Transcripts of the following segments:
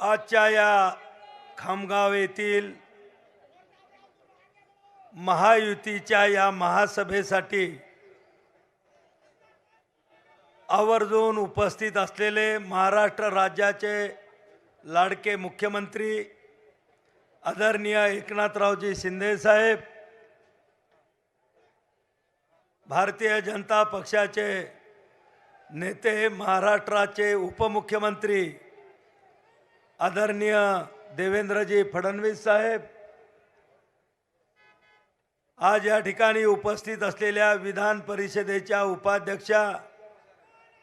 आजच्या या खामगाव येथील महायुतीच्या या महासभेसाठी आवर्जून उपस्थित असलेले महाराष्ट्र राज्याचे लाडके मुख्यमंत्री आदरणीय एकनाथरावजी शिंदे साहेब भारतीय जनता पक्षाचे नेते महाराष्ट्राचे उपमुख्यमंत्री आदरणीय देवेंद्रजी फडणवीस साहेब आज या ठिकाणी उपस्थित असलेल्या विधान परिषदेच्या उपाध्यक्षा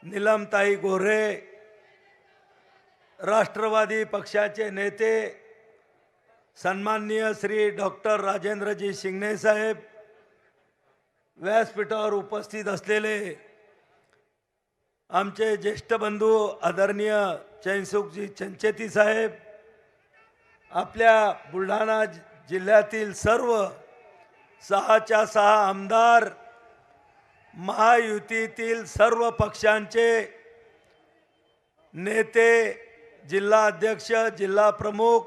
निलमताई गोऱ्हे राष्ट्रवादी पक्षाचे नेते सन्माननीय श्री डॉक्टर राजेंद्रजी शिंगणे साहेब व्यासपीठावर उपस्थित असलेले आमचे ज्येष्ठ बंधू आदरणीय चैनसुखजी चंचेती साहेब आपल्या बुलढाणा जि- जिल्ह्यातील सर्व सहाच्या सहा आमदार महायुतीतील सर्व पक्षांचे नेते जिल्हा अध्यक्ष जिल्हा प्रमुख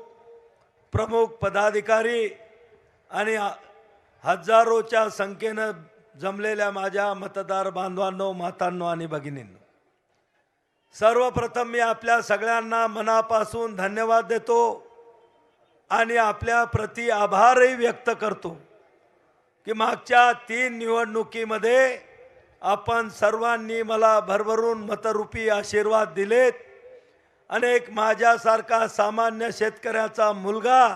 प्रमुख पदाधिकारी आणि हजारोच्या संख्येनं जमलेल्या माझ्या मतदार बांधवांनो मातांनो आणि भगिनींनो. सर्वप्रथम मी आपल्या सगळ्यांना मनापासून धन्यवाद देतो आणि आपल्या प्रति आभारही व्यक्त करतो की मागच्या तीन निवडणुकीमध्ये आपण सर्वांनी मला भरभरून मतरूपी आशीर्वाद दिलेत. अनेक माझ्यासारखा सामान्य शेतकऱ्याचा मुलगा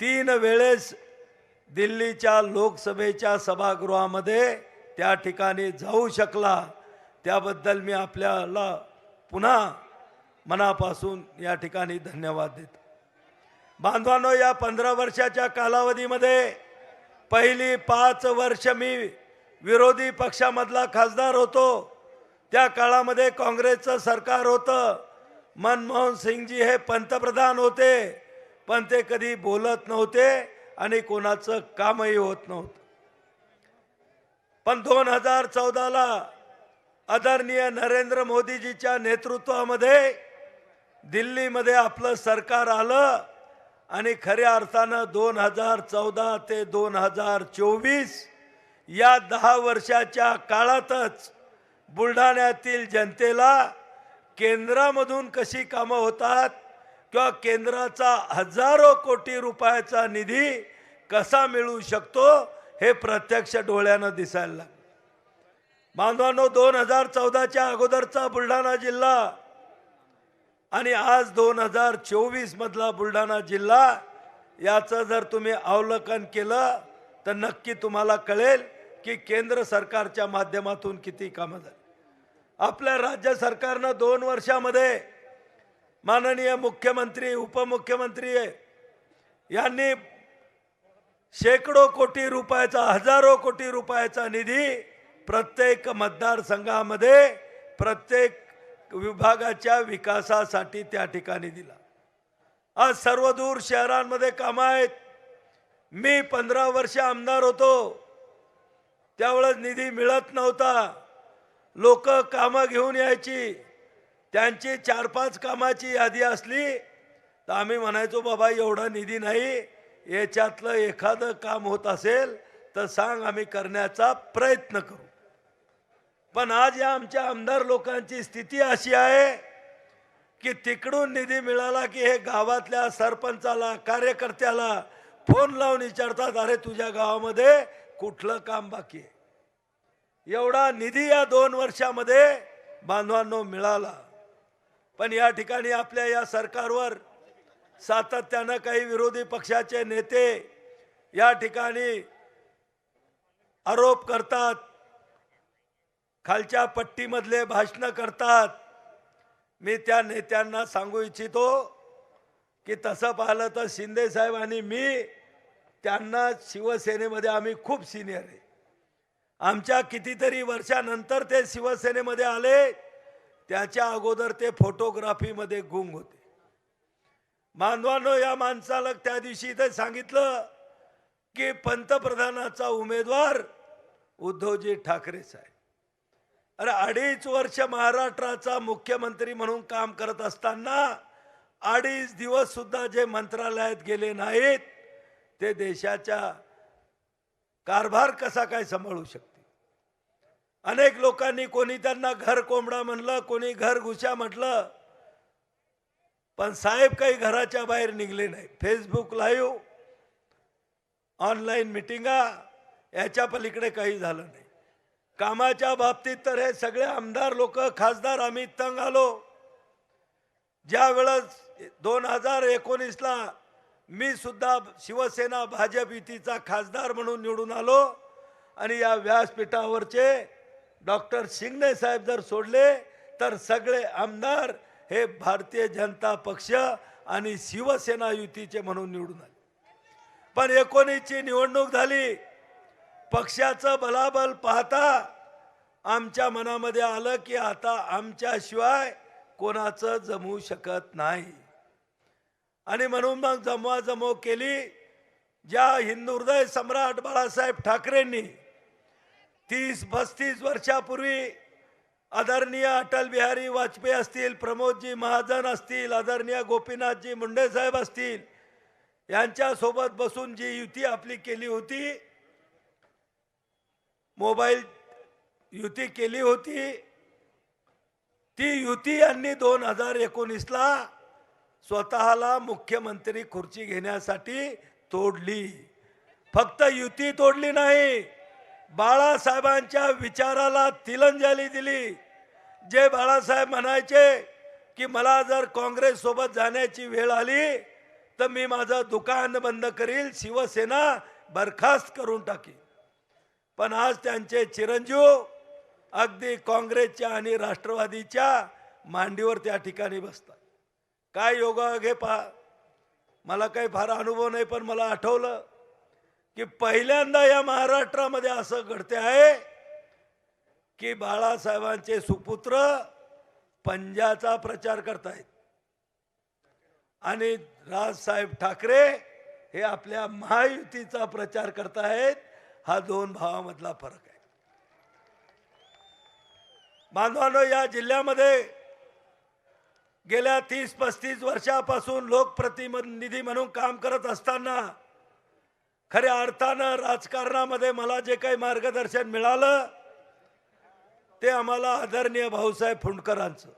तीन वेळेस दिल्लीच्या लोकसभेच्या सभागृहामध्ये त्या ठिकाणी जाऊ शकला. त्याबद्दल मी आपल्याला पुन्हा मनापासून या ठिकाणी धन्यवाद देतो. बांधवांनो या पंधरा वर्षाच्या कालावधीमध्ये पहिली पाच वर्ष मी विरोधी पक्षामधला खासदार होतो. त्या काळामध्ये काँग्रेसचं सरकार होतं. मनमोहन सिंगजी हे पंतप्रधान होते पण ते कधी बोलत नव्हते आणि कोणाचं कामही होत नव्हतं. पण दोन हजार चौदाला आदरणीय नरेंद्र मोदीजीच्या नेतृत्वामध्ये दिल्लीमध्ये आपलं सरकार आलं आणि खऱ्या अर्थानं दोन हजार चौदा ते दोन हजार चोवीस या दहा वर्षाच्या काळातच बुलढाण्यातील जनतेला केंद्रामधून कशी कामं होतात किंवा केंद्राचा हजारो कोटी रुपयाचा निधी कसा मिळू शकतो हे प्रत्यक्ष डोळ्यानं दिसायला लागलं. बांधवांनो दोन हजार चौदाच्या अगोदरचा बुलढाणा जिल्हा आणि आज दोन हजार चोवीस मधला बुलढाणा जिल्हा याचं जर तुम्ही अवलोकन केलं तर नक्की तुम्हाला कळेल की केंद्र सरकारच्या माध्यमातून किती कामं झाली. आपल्या राज्य सरकारनं दोन वर्षामध्ये माननीय मुख्यमंत्री उपमुख्यमंत्री यांनी शेकडो कोटी रुपयाचा हजारो कोटी रुपयाचा निधी प्रत्येक मतदारसंघामध्ये प्रत्येक विभागाच्या विकासासाठी त्या ठिकाणी दिला. आज सर्वदूर शहरांमध्ये कामं आहेत. मी पंधरा वर्ष आमदार होतो. त्यावेळेस निधी मिळत नव्हता. लोक कामं घेऊन यायची. त्यांची चार पाच कामाची यादी असली तर आम्ही म्हणायचो बाबा एवढा निधी नाही. याच्यातलं एखादं काम होत असेल तर सांग आम्ही करण्याचा प्रयत्न करू. पण आज या आमच्या आमदार लोकांची स्थिती अशी आहे की तिकडून निधी मिळाला की हे गावातल्या सरपंचाला कार्यकर्त्याला फोन लावून विचारतात अरे तुझ्या गावामध्ये कुठलं काम बाकी आहे? एवढा निधी या दोन वर्षामध्ये बांधवांनो मिळाला. पण या ठिकाणी आपल्या या सरकारवर सातत्यानं काही विरोधी पक्षाचे नेते या ठिकाणी आरोप करतात खालच्या पट्टीमधले भाषणं करतात. मी त्या नेत्यांना सांगू इच्छितो की तसं पाहिलं तर शिंदेसाहेब आणि मी त्यांना शिवसेनेमध्ये आम्ही खूप सिनियर आहे. आमच्या कितीतरी वर्षानंतर ते शिवसेनेमध्ये आले त्याच्या अगोदर ते फोटोग्राफीमध्ये गुंग होते. मानवानो या माणसाला त्या दिवशी इथे सांगितलं की पंतप्रधानाचा उमेदवार उद्धवजी ठाकरे साहेब. अरे अडीच वर्ष महाराष्ट्राचा मुख्यमंत्री म्हणून काम करत असताना अडीच दिवस सुद्धा जे मंत्रालयात गेले नाहीत ते देशाच्या कारभार कसा काय सांभाळू शकते अनेक लोकांनी कोणी त्यांना घर कोंबडा म्हणलं कोणी घर घुशा म्हटलं पण साहेब काही घराच्या बाहेर निघले नाही. फेसबुक लाईव्ह ऑनलाईन मिटिंगा याच्या पलीकडे काही झालं नाही. कामाच्या बाबतीत तर हे सगळे आमदार लोक खासदार आम्ही तंग आलो. ज्या वेळेस दोन हजार एकोणीसला मी सुद्धा शिवसेना भाजप युतीचा खासदार म्हणून निवडून आलो आणि या व्यासपीठावरचे डॉक्टर शिंगणे साहेब जर सोडले तर सगळे आमदार हे भारतीय जनता पक्ष आणि शिवसेना युतीचे म्हणून निवडून आले. पण एकोणीसची निवडणूक झाली पक्षाचं बलाबल पाहता आमच्या मनामध्ये आलं की आता आमच्याशिवाय कोणाचं जमू शकत नाही. आणि म्हणून मग जमवाजमव केली. ज्या हिंदू हृदय सम्राट बाळासाहेब ठाकरेंनी तीस पस्तीस वर्षापूर्वी आदरणीय अटल बिहारी वाजपेयी असतील प्रमोदजी महाजन असतील आदरणीय गोपीनाथजी मुंडे साहेब असतील यांच्यासोबत बसून जी युती आपली केली होती मोबाईल युती केली होती. ती युती यांनी दोन हजार एकोणीसला स्वतःला मुख्यमंत्री खुर्ची घेण्यासाठी तोडली. फक्त युती तोडली नाही बाळासाहेबांच्या विचाराला तिलंजली दिली. जे बाळासाहेब म्हणायचे की मला जर काँग्रेस सोबत जाण्याची वेळ आली तर मी माझं दुकान बंद करील शिवसेना बरखास्त करून टाकी पण आज त्यांचे चिरंजीव अगदी काँग्रेसच्या आणि राष्ट्रवादीच्या मांडीवर त्या ठिकाणी बसतात. काय योगा घे पहा मला काही फार अनुभव नाही पण मला आठवलं की पहिल्यांदा या महाराष्ट्रामध्ये असं घडते आहे की बाळासाहेबांचे सुपुत्र पंजाचा प्रचार करतायत. आणि राजसाहेब ठाकरे हे आपल्या महायुतीचा प्रचार करतायत. हा दोन भावामधला फरक आहे. बांधवानो या जिल्ह्यामध्ये गेल्या तीस पस्तीस वर्षापासून लोकप्रतिनिधी म्हणून काम करत असताना खऱ्या अर्थानं राजकारणामध्ये मला जे काही मार्गदर्शन मिळालं ते आम्हाला आदरणीय भाऊसाहेब फुंडकरांचं.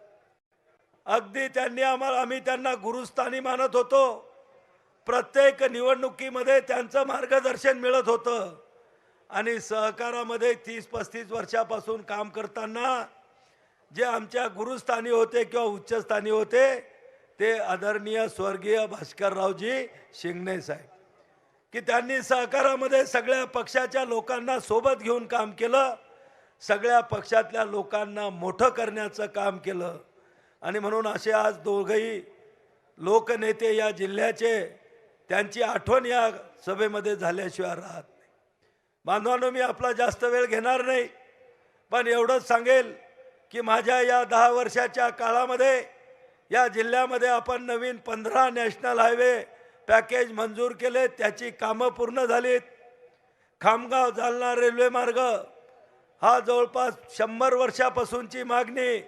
अगदी त्यांनी आम्हाला आम्ही त्यांना गुरुस्थानी मानत होतो. प्रत्येक निवडणुकीमध्ये त्यांचं मार्गदर्शन मिळत होतं. आणि सहकारामध्ये तीस पस्तीस वर्षापासून काम करताना जे आमच्या गुरुस्थानी होते किंवा उच्चस्थानी होते ते आदरणीय स्वर्गीय भास्कररावजी शिंगणे साहेब. की त्यांनी सहकारामध्ये सगळ्या पक्षाच्या लोकांना सोबत घेऊन काम केलं सगळ्या पक्षातल्या लोकांना मोठं करण्याचं काम केलं. आणि म्हणून असे आज दोघंही लोकनेते या जिल्ह्याचे त्यांची आठवण या सभेमध्ये झाल्याशिवाय राहत बांधवांनो मी आपला जास्त वेळ घेणार नाही पण एवढंच सांगेल की माझ्या या दहा वर्षाच्या काळामध्ये या जिल्ह्यामध्ये आपण नवीन पंधरा नॅशनल हायवे पॅकेज मंजूर केले त्याची कामं पूर्ण झालीत. खामगाव जालना रेल्वे मार्ग हा जवळपास शंभर वर्षापासूनची मागणी.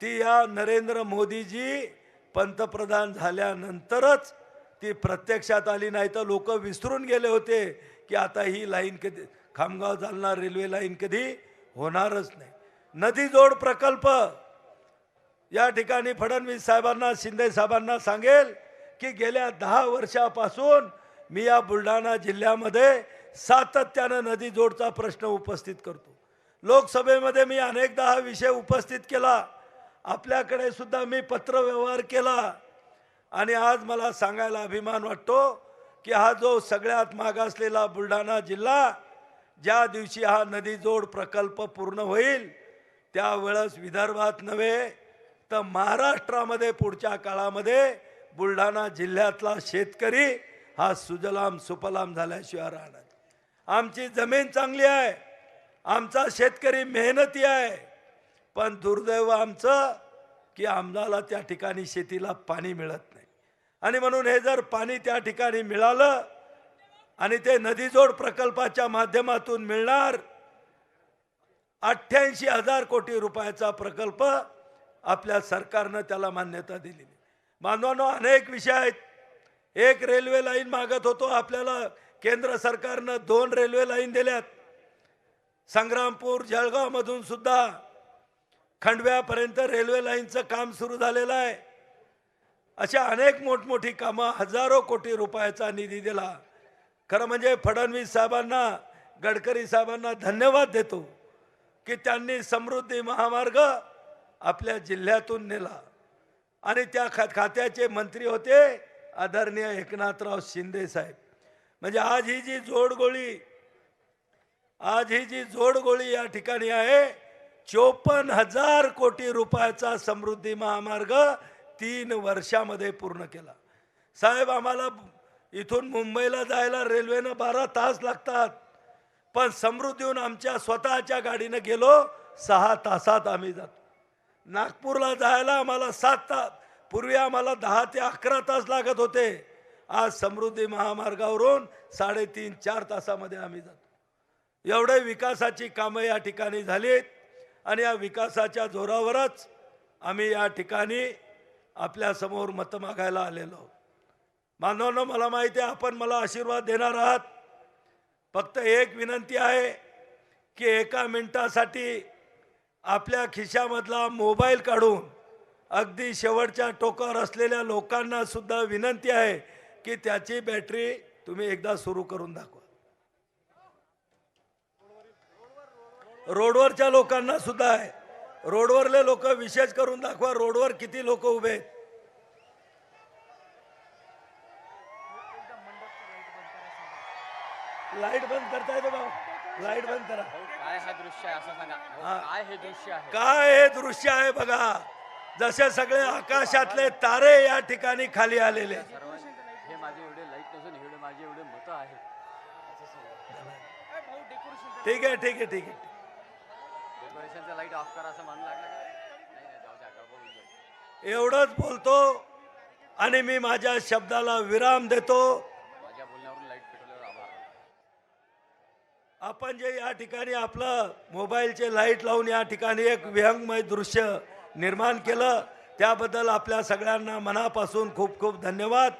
ती या नरेंद्र मोदीजी पंतप्रधान झाल्यानंतरच ती प्रत्यक्षात आली नाही तर लोक विसरून गेले होते. की आता ही लाईन कधी खामगाव जालना रेल्वे लाईन कधी होणारच नाही. नदी जोड प्रकल्प. या ठिकाणी फडणवीस साहेबांना शिंदे साहेबांना सांगेल की गेल्या दहा वर्षापासून मी या बुलढाणा जिल्ह्यामध्ये सातत्यानं नदी जोडचा प्रश्न उपस्थित करतो. लोकसभेमध्ये मी अनेकदा हा विषय उपस्थित केला. आपल्याकडे सुद्धा मी पत्रव्यवहार केला. आणि आज मला सांगायला अभिमान वाटतो की हा जो सगळ्यात मागासलेला बुलढाणा जिल्हा ज्या दिवशी हा नदी जोड प्रकल्प पूर्ण होईल त्यावेळेस विदर्भात नव्हे तर महाराष्ट्रामध्ये पुढच्या काळामध्ये बुलढाणा जिल्ह्यातला शेतकरी हा सुजलाम सुपलाम झाल्याशिवाय राहणार आमची जमीन चांगली आहे आमचा शेतकरी मेहनती आहे पण दुर्दैव आमचं की आम्हाला त्या ठिकाणी शेतीला पाणी मिळत नाही. आणि म्हणून हे जर पाणी त्या ठिकाणी मिळालं आणि ते नदीजोड प्रकल्पाच्या माध्यमातून मिळणार अठ्ठ्याऐंशी हजार कोटी रुपयाचा प्रकल्प आपल्या सरकारनं त्याला मान्यता दिलेली बांधवांनो अनेक विषय आहेत. एक रेल्वे लाईन मागत होतो आपल्याला केंद्र सरकारनं दोन रेल्वे लाईन दिल्यात. संग्रामपूर जळगावमधून सुद्धा खंडव्यापर्यंत रेल्वे लाईनचं काम सुरू झालेलं आहे. अशा अनेक मोठमोठी कामं हजारो कोटी रुपयाचा निधी दिला. खरं म्हणजे फडणवीस साहेबांना गडकरी साहेबांना धन्यवाद देतो की त्यांनी समृद्धी महामार्ग आपल्या जिल्ह्यातून नेला. आणि त्या खा खात्याचे मंत्री होते आदरणीय एकनाथराव शिंदे साहेब. म्हणजे आज ही जी जोडगोळी आज ही जी जोडगोळी या ठिकाणी आहे चोपन्न हजार कोटी रुपयाचा समृद्धी महामार्ग तीन वर्षामध्ये पूर्ण केला. साहेब आम्हाला इथून मुंबईला जायला रेल्वेनं बारा तास लागतात. पण समृद्धीहून आमच्या स्वतःच्या गाडीनं गेलो सहा तासात आम्ही जातो. नागपूरला जायला आम्हाला सात तास पूर्वी आम्हाला दहा ते अकरा तास लागत होते. आज समृद्धी महामार्गावरून साडेतीन चार तासामध्ये आम्ही जातो. एवढे विकासाची कामं या ठिकाणी झालीत आणि या विकासाच्या जोरावरच आम्ही या ठिकाणी आपल्यासमोर मतं मागायला आलेलो आहोत बांधवांनो मला माहिती आहे आपण मला आशीर्वाद देणार आहात फक्त एक विनंती आहे की एका मिनटासाठी आपल्या खिशामधला मोबाईल काढून अगदी शेवटच्या टोकावर असलेल्या लोकांना सुद्धा विनंती आहे की त्याची बॅटरी तुम्ही एकदा सुरू करून दाखवा रोडवरच्या लोकांना सुद्धा आहे रोडवरले लोक विशेष करून दाखवा रोडवर किती लोक उभे आहेत. लाइट बंद करता येतो भाऊ लाइट बंद करा. काय हा दृश्य आहे असं सांगा. काय हे दृश्य आहे? काय हे दृश्य आहे बघा. जसे सगळे आकाशातले तारे या ठिकाणी खाली आलेले. आहेत. हे माझे एवढे लाइट नसून एवढे माझे एवढे मतं आहेत. ठीक आहे ठीक आहे ठीक आहे. डेकोरेशनचं लाइट ऑफ करा असं म्हणू लागलं का? नाही नाही जाऊ द्या गडबड होऊन जाईल. एवढंच बोलतो आणि मी माझ्या शब्दाला विराम देतो माझ्या बोलण्यावरून लाइट पेटवल्यावर आभार आपण जे या ठिकाणी आपलं मोबाईलचे लाइट लावून या ठिकाणी एक विहंगमय दृश्य निर्माण केलं त्याबद्दल आपल्या सगळ्यांना मनापासून खूप खूप धन्यवाद